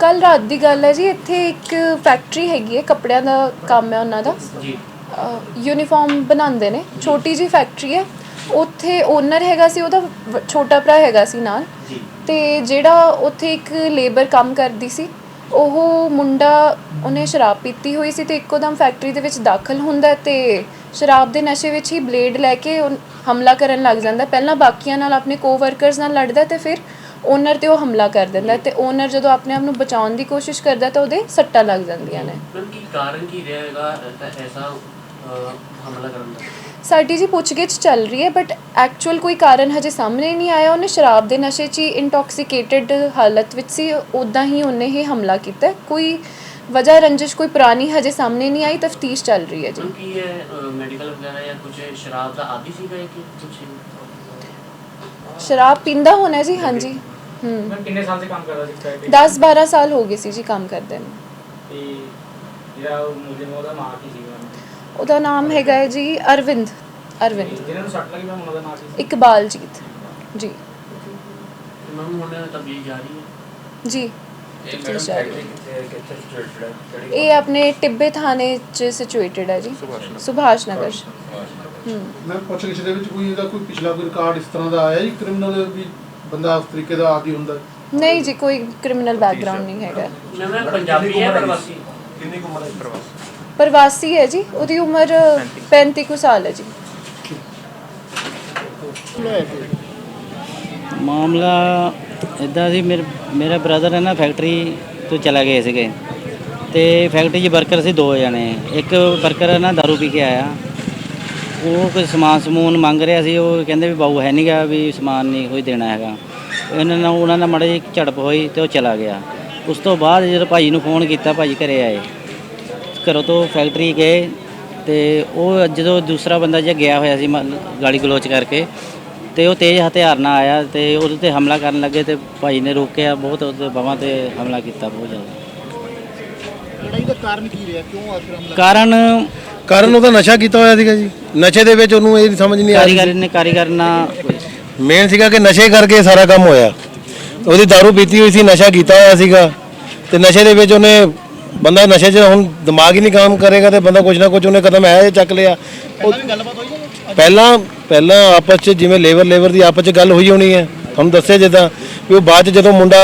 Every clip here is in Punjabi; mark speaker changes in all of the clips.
Speaker 1: ਕੱਲ ਰਾਤ ਦੀ ਗੱਲ ਹੈ ਜੀ ਇੱਥੇ ਇੱਕ ਫੈਕਟਰੀ ਹੈਗੀ ਹੈ ਕੱਪੜਿਆਂ ਦਾ ਕੰਮ ਹੈ ਉਹਨਾਂ ਦਾ।
Speaker 2: ਜੀ।
Speaker 1: ਯੂਨੀਫਾਰਮ ਬਣਾਉਂਦੇ ਨੇ। ਛੋਟੀ ਜੀ ਫੈਕਟਰੀ ਹੈ। ਉੱਥੇ ਓਨਰ ਹੈਗਾ ਸੀ ਉਹਦਾ ਵ- ਛੋਟਾ ਭਰਾ ਹੈਗਾ ਸੀ ਨਾਲ।
Speaker 2: ਜੀ।
Speaker 1: ਤੇ ਜਿਹੜਾ ਉੱਥੇ ਇੱਕ ਲੇਬਰ ਕੰਮ ਕਰਦੀ ਸੀ ਉਹ ਮੁੰਡਾ ਉਹਨੇ ਸ਼ਰਾਬ ਪੀਤੀ ਹੋਈ ਸੀ ਤੇ ਇੱਕੋਦਮ ਫੈਕਟਰੀ ਦੇ ਵਿੱਚ ਦਾਖਲ ਹੁੰਦਾ ਤੇ ਸ਼ਰਾਬ ਦੇ ਨਸ਼ੇ ਵਿੱਚ ਹੀ ਬਲੇਡ ਲੈ ਕੇ ਉਹ ਹਮਲਾ ਕਰਨ ਲੱਗ ਜਾਂਦਾ। ਪਹਿਲਾਂ ਬਾਕੀਆਂ ਨਾਲ ਆਪਣੇ ਕੋਵਰਕਰਸ ਨਾਲ ਲੜਦਾ ਤੇ ਫਿਰ ਓਨਰ ਤੇ ਉਹ ਹਮਲਾ ਕਰ ਦਿੰਦਾ ਹੈ ਤੇ ਓਨਰ ਜਦੋਂ ਆਪਣੇ ਆਪ ਨੂੰ ਬਚਾਉਣ ਦੀ ਕੋਸ਼ਿਸ਼ ਕਰਦਾ ਹੈ ਤਾਂ ਉਹਦੇ ਸੱਟਾਂ ਲੱਗ ਜਾਂਦੀਆਂ ਨੇ।
Speaker 2: ਮੈਮ ਕੀ ਕਾਰਨ ਕੀ ਰਹੇਗਾ ਐਸਾ ਹਮਲਾ ਕਰਨ ਦਾ?
Speaker 1: ਸਾਡੀ ਜੀ ਪੁੱਛਗਿੱਛ ਚੱਲ ਰਹੀ ਹੈ ਬਟ ਐਕਚੁਅਲ ਕੋਈ ਕਾਰਨ ਹਜੇ ਸਾਹਮਣੇ ਨਹੀਂ ਆਇਆ। ਉਹਨੇ ਸ਼ਰਾਬ ਦੇ ਨਸ਼ੇ 'ਚ ਹੀ ਇੰਟੌਕਸੀਕੇਟਿਡ ਹਾਲਤ ਵਿੱਚ ਸੀ। ਉਦਾਂ ਹੀ ਉਹਨੇ ਹੀ ਹਮਲਾ ਕੀਤਾ। ਹੈ। ਕੋਈ ਵਜ੍ਹਾ ਰੰਜਿਸ਼ ਕੋਈ ਪੁਰਾਣੀ ਹਜੇ ਸਾਹਮਣੇ ਨਹੀਂ ਆਈ ਤਫਤੀਸ਼ ਚੱਲ ਰਹੀ ਹੈ ਜੀ।
Speaker 2: ਕੀ ਇਹ ਮੈਡੀਕਲ ਵਗੈਰਾ ਜਾਂ ਕੁਝ ਸ਼ਰਾਬ ਦਾ ਆਦੀ ਸੀਗਾ ਇਹ ਕਿ ਕੁਝ
Speaker 1: ਸ਼ਰਾਬ ਪੀਂਦਾ ਹੋਣਾ ਜੀ ਹਾਂਜੀ। ਹੂੰ।
Speaker 3: ਮੈਂ ਕਿੰਨੇ ਸਾਲ ਸੇ ਕੰਮ ਕਰਦਾ ਸੀ ਫੈਕਟਰੀ
Speaker 1: 10 12 ਸਾਲ ਹੋ ਗਏ ਸੀ ਜੀ ਕੰਮ ਕਰਦੇ ਨੂੰ।
Speaker 3: ਤੇ ਜਿਹੜਾ ਉਹ ਮੁਲਜ਼ਮ ਉਹਦਾ ਨਾਂ ਕੀ ਸੀਗਾ?
Speaker 1: ਉਹਦਾ ਨਾਮ ਹੈਗਾ ਹੈ ਜੀ ਅਰਵਿੰਦ ਅਰਵਿੰਦ।
Speaker 3: ਜਿਹਨਾਂ ਨੂੰ ਸੱਟ ਲੱਗੀ ਮੈਂ ਉਹਨਾਂ ਦਾ ਨਾਂ ਕੀ ਸੀ?
Speaker 1: ਇਕਬਾਲਜੀਤ ਜੀ।
Speaker 2: ਮੈਮ ਹੁਣ ਤਬਲੀਗ ਜਾ ਰਹੀ ਹੈ।
Speaker 1: ਜੀ। ਹੈ? ਇਹ ਆਪਣੇ ਟਿੱਬੇ ਥਾਣੇ 'ਚ ਸਿਚੁਏਟਡ ਹੈ ਜੀ। ਸੁਭਾਸ਼ ਨਗਰ।
Speaker 4: ਮੈਂ ਪੁੱਛ ਰਿਹਾ ਦੇ ਵਿੱਚ ਕੋਈ ਇਹਦਾ ਕੋਈ ਪਿਛਲਾ ਕੋਈ ਰਿਕਾਰਡ ਇਸ ਤਰ੍ਹਾਂ ਦਾ ਆਇਆ ਜੀ ਕ੍ਰਿਮੀਨਲ ਵੀ ਬੰਦਾ ਉਸ ਤਰੀਕੇ ਦਾ ਆਦੀ ਹੁੰਦਾ?
Speaker 1: ਨਹੀਂ ਜੀ ਕੋਈ ਕ੍ਰਿਮੀਨਲ ਬੈਕਗ੍ਰਾਉਂਡ ਨਹੀਂ ਹੈਗਾ।
Speaker 2: ਮੈਮ ਇਹ ਪੰਜਾਬੀ ਹੈ ਪ੍ਰਵਾਸੀ।
Speaker 5: ਕਿੰਨੀ ਕੁ ਉਮਰ ਹੈ ਪ੍ਰਵਾਸੀ?
Speaker 1: ਪ੍ਰਵਾਸੀ ਹੈ ਜੀ ਉਹਦੀ ਉਮਰ 35 ਕੁ ਸਾਲ ਹੈ ਜੀ।
Speaker 6: ਮਾਮਲਾ ਇਦਾਂ ਸੀ ਮੇਰੇ ਮੇਰਾ ਬ੍ਰਦਰ ਹੈ ਨਾ ਫੈਕਟਰੀ ਤੋਂ ਚਲਾ ਗਏ ਸੀਗੇ। ਤੇ ਫੈਕਟਰੀ 'ਚ ਵਰਕਰ ਸੀ ਦੋ ਜਣੇ। ਇੱਕ ਵਰਕਰ ਹੈ ਨਾ ਦਾਰੂ ਪੀ ਕੇ ਆਇਆ। ਉਹ ਕੋਈ ਸਮਾਨ ਸਮੂਨ ਮੰਗ ਰਿਹਾ ਸੀ ਉਹ ਕਹਿੰਦੇ ਵੀ ਬਾਊ ਹੈ ਨਹੀਂਗਾ ਵੀ ਸਮਾਨ ਨਹੀਂ ਕੋਈ ਦੇਣਾ ਹੈਗਾ। ਇਹਨਾਂ ਨਾਲ ਉਹਨਾਂ ਨਾਲ ਮਾੜੀ ਝੜਪ ਹੋਈ ਤੇ ਉਹ ਚਲਾ ਗਿਆ। ਉਸ ਤੋਂ ਬਾਅਦ ਜਦੋਂ ਭਾਜੀ ਨੂੰ ਫੋਨ ਕੀਤਾ ਭਾਜੀ ਘਰੇ ਆਏ। ਘਰੋਂ ਤੋਂ ਫੈਕਟਰੀ ਗਏ ਤੇ ਉਹ ਜਦੋਂ ਦੂਸਰਾ ਬੰਦਾ ਜਿਹਾ ਗਿਆ ਹੋਇਆ ਸੀ ਗਾਲੀ ਗਲੋਚ ਕਰਕੇ ਤੇ ਉਹ ਤੇਜ਼ ਹਥਿਆਰ ਨਾਲ ਆਇਆ ਤੇ ਉਹਦੇ ਤੇ ਹਮਲਾ ਕਰਨ ਲੱਗੇ ਤੇ ਭਾਈ ਨੇ ਰੋਕਿਆ। ਬਹੁਤ ਉਹਦੇ ਬਾਹਾਂ ਤੇ ਹਮਲਾ ਕੀਤਾ ਬਹੁਤ ਜ਼ਿਆਦਾ।
Speaker 4: ਲੜਾਈ ਦਾ ਕਾਰਨ ਕੀ ਰਿਹਾ? ਕਿਉਂ ਆਖਰ ਹਮਲਾ
Speaker 6: ਕਾਰਨ
Speaker 7: ਕਾਰਨ ਉਹਦਾ ਨਸ਼ਾ ਕੀਤਾ ਹੋਇਆ ਸੀਗਾ ਜੀ। ਨਸ਼ੇ ਦੇ ਵਿੱਚ ਉਹਨੂੰ ਇਹ ਸਮਝ ਨਹੀਂ ਆ ਰਹੀ
Speaker 6: ਕਾਰੀਗਰ ਨੇ ਕਾਰੀਗਰ ਨਾਲ
Speaker 7: ਮੇਨ ਸੀਗਾ ਕਿ ਨਸ਼ੇ ਕਰਕੇ ਸਾਰਾ ਕੰਮ ਹੋਇਆ। ਉਹਦੀ दारू ਪੀਤੀ ਹੋਈ ਸੀ ਨਸ਼ਾ ਕੀਤਾ ਹੋਇਆ ਸੀਗਾ। ਤੇ ਨਸ਼ੇ ਦੇ ਵਿੱਚ ਉਹਨੇ ਬੰਦਾ ਨਸ਼ੇ 'ਚ ਹੁਣ ਦਿਮਾਗ ਹੀ ਨਹੀਂ ਕੰਮ ਕਰੇਗਾ ਤੇ ਬੰਦਾ ਕੁਝ ਨਾ ਕੁਝ ਉਹਨੇ ਕਦਮ ਹੈ ਚੱਕ ਲਿਆ। ਉਹ ਪਹਿਲਾਂ ਪਹਿਲਾਂ ਆਪਸ 'ਚ ਜਿਵੇਂ ਲੇਬਰ ਲੇਬਰ ਦੀ ਆਪਸ 'ਚ ਗੱਲ ਹੋਈ ਹੋਣੀ ਹੈ। ਤੁਹਾਨੂੰ ਦੱਸਿਆ ਜਿੱਦਾਂ ਵੀ ਉਹ ਬਾਅਦ 'ਚ ਜਦੋਂ ਮੁੰਡਾ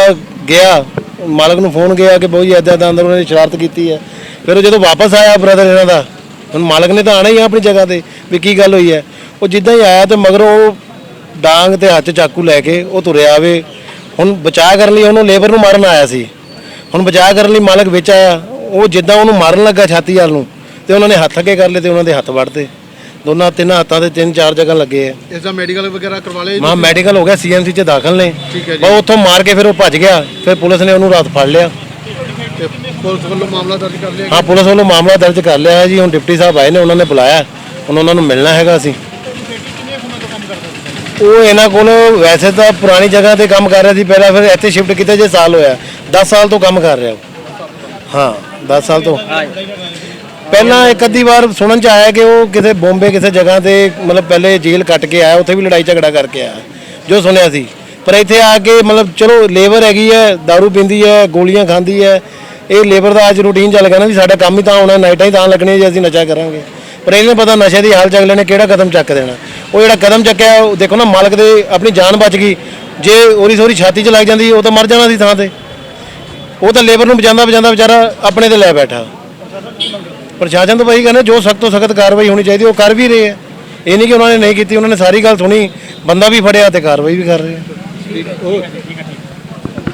Speaker 7: ਗਿਆ ਮਾਲਕ ਨੂੰ ਫੋਨ ਗਿਆ ਕਿ ਬੋਈ ਐਦਾਂ ਦਾ ਅੰਦਰ ਉਹਨੇ ਸ਼ਰਾਰਤ ਕੀਤੀ ਹੈ। ਫਿਰ ਉਹ ਜਦੋਂ ਵਾਪਸ ਆਇਆ ਬ੍ਰਦਰ ਇਹਨਾਂ ਦਾ ਹੁਣ ਮਾਲਕ ਨੇ ਤਾਂ ਆਣਾ ਹੀ ਆ ਆਪਣੀ ਜਗ੍ਹਾ ਤੇ ਵੀ ਕੀ ਗੱਲ ਹੋਈ ਹੈ। ਉਹ ਜਿੱਦਾਂ ਹੀ ਆਇਆ ਤੇ ਮਗਰੋਂ ਉਹ ਡਾਂਗ ਤੇ ਹੱਥ ਚਾਕੂ ਲੈ ਕੇ ਉਹ ਤੁਰਿਆ ਆਵੇ ਹੁਣ ਬਚਾਅ ਕਰਨ ਲਈ ਉਹਨੂੰ ਲੇਬਰ ਨੂੰ ਮਾਰਨ ਆਇਆ ਸੀ। ਹੁਣ ਬਚਾਅ ਕਰਨ ਲਈ ਮਾਲਕ ਵਿੱਚ ਆਇਆ। ਉਹ ਜਿੱਦਾਂ ਉਹਨੂੰ ਮਾਰਨ ਲੱਗਾ ਛਾਤੀ ਵੱਲ ਨੂੰ ਤੇ ਉਹਨਾਂ ਨੇ ਹੱਥ ਅੱਗੇ ਕਰ ਲਏ ਤੇ ਉਹਨਾਂ ਦੇ ਹੱਥ ਵੜਤੇ ਦੋਨਾਂ ਤਿੰਨ ਹੱਥਾਂ ਤੇ ਤਿੰਨ ਚਾਰ ਜਗ੍ਹਾ ਲੱਗੇ ਆ।
Speaker 4: ਇਸ ਦਾ ਮੈਡੀਕਲ ਵਗੈਰਾ ਕਰਵਾ ਲਿਆ ਜੀ
Speaker 7: ਮਾ ਮੈਡੀਕਲ ਹੋ ਗਿਆ ਸੀਐਮਸੀ ਚ ਦਾਖਲ ਨੇ।
Speaker 4: ਠੀਕ ਹੈ ਜੀ।
Speaker 7: ਬਸ ਉੱਥੋਂ ਮਾਰ ਕੇ ਫਿਰ ਉਹ ਭੱਜ ਗਿਆ। ਫਿਰ ਪੁਲਿਸ ਨੇ ਉਹਨੂੰ ਰਾਤ ਫੜ ਲਿਆ।
Speaker 4: ਤੇ ਪੁਲਿਸ ਵੱਲੋਂ ਮਾਮਲਾ ਦਰਜ ਕਰ ਲਿਆ
Speaker 7: ਹਾਂ, ਪੁਲਿਸ ਵੱਲੋਂ ਮਾਮਲਾ ਦਰਜ ਕਰ ਲਿਆ ਹੈ ਜੀ। ਹੁਣ ਡਿਪਟੀ ਸਾਹਿਬ ਆਏ ਨੇ, ਉਹਨਾਂ ਨੇ ਬੁਲਾਇਆ। ਹੁਣ ਉਹਨਾਂ ਨੂੰ ਮਿਲਣਾ ਹੈਗਾ ਅਸੀਂ। ਉਹ ਇਹਨਾਂ ਕੋਲ ਵੈਸੇ ਤਾਂ ਪੁਰਾਣੀ ਜਗ੍ਹਾ ਤੇ ਕੰਮ ਕਰ ਰਿਹਾ ਸੀ। ਪਹਿਲਾਂ ਫਿਰ ਇੱਥੇ ਸ਼ਿਫਟ ਕੀਤਾ ਜੇ, ਸਾਲ ਹੋਇਆ। 10 ਸਾਲ ਤੋਂ ਕੰਮ ਕਰ ਰਿਹਾ ਉਹ। ਹਾਂ 10 ਸਾਲ ਤੋਂ। ਪਹਿਲਾਂ ਇੱਕ ਅੱਧੀ ਵਾਰ ਸੁਣਨ ਚ ਆਇਆ ਕਿ ਉਹ ਕਿਸੇ ਬੰਬੇ ਕਿਸੇ ਜਗ੍ਹਾ ਤੇ, ਮਤਲਬ ਪਹਿਲੇ ਜੇਲ੍ਹ ਕੱਟ ਕੇ ਆਇਆ। ਉੱਥੇ ਵੀ ਲੜਾਈ ਝਗੜਾ ਕਰਕੇ ਆਇਆ। ਜੋ ਸੁਣਿਆ ਸੀ। ਪਰ ਇੱਥੇ ਆ ਕੇ ਮਤਲਬ ਚਲੋ, ਲੇਬਰ ਹੈਗੀ ਹੈ दारू ਪੀਂਦੀ ਹੈ, ਗੋਲੀਆਂ ਖਾਂਦੀ ਹੈ। ਇਹ ਲੇਬਰ ਦਾ ਅੱਜ ਰੂਟੀਨ ਚੱਲ ਗਿਆ ਨਾ ਵੀ ਸਾਡਾ ਕੰਮ ਹੀ ਤਾਂ ਹੋਣਾ ਨਾਈਟਾਂ ਹੀ ਤਾਂ ਲੱਗਣੀਆਂ ਜੇ ਅਸੀਂ ਨਸ਼ਾ ਕਰਾਂਗੇ। ਪਰ ਇਹਨੇ ਪਤਾ ਨਸ਼ੇ ਦੀ ਹਾਲ ਚੱਕ ਲੈਣੇ ਕਿਹੜਾ ਕਦਮ ਚੱਕ ਦੇਣਾ। ਉਹ ਜਿਹੜਾ ਕਦਮ ਚੱਕਿਆ, ਉਹ ਦੇਖੋ ਨਾ ਮਾਲਕ ਦੇ ਆਪਣੀ ਜਾਨ ਬਚ ਗਈ। ਜੇ ਉਹਦੀ ਸੋਰੀ ਛਾਤੀ 'ਚ ਲੱਗ ਜਾਂਦੀ, ਉਹ ਤਾਂ ਮਰ ਜਾਣਾ ਸੀ ਥਾਂ ਤੇ। ਉਹ ਤਾਂ ਲੇਬਰ ਨੂੰ ਬਚਾਉਂਦਾ ਬਚਾਉਂਦਾ, ਵਿਚਾਰਾ ਆਪਣੇ ਤੇ ਲੈ ਬੈਠਾ। ਪ੍ਰਸ਼ਾਸਨ ਤੋਂ ਭਾਈ ਕਹਿੰਦੇ, ਜੋ ਸਖਤ ਤੋਂ ਸਖਤ ਕਾਰਵਾਈ ਹੋਣੀ ਚਾਹੀਦੀ, ਉਹ ਕਰ ਵੀ ਰਹੇ ਆ। ਇਹ ਨਹੀਂ ਕਿ ਉਹਨਾਂ ਨੇ ਨਹੀਂ ਕੀਤੀ, ਉਹਨਾਂ ਨੇ ਸਾਰੀ ਗੱਲ ਸੁਣੀ। ਬੰਦਾ ਵੀ ਫੜਿਆ ਤੇ ਕਾਰਵਾਈ ਵੀ ਕਰ ਰਹੇ। ਆ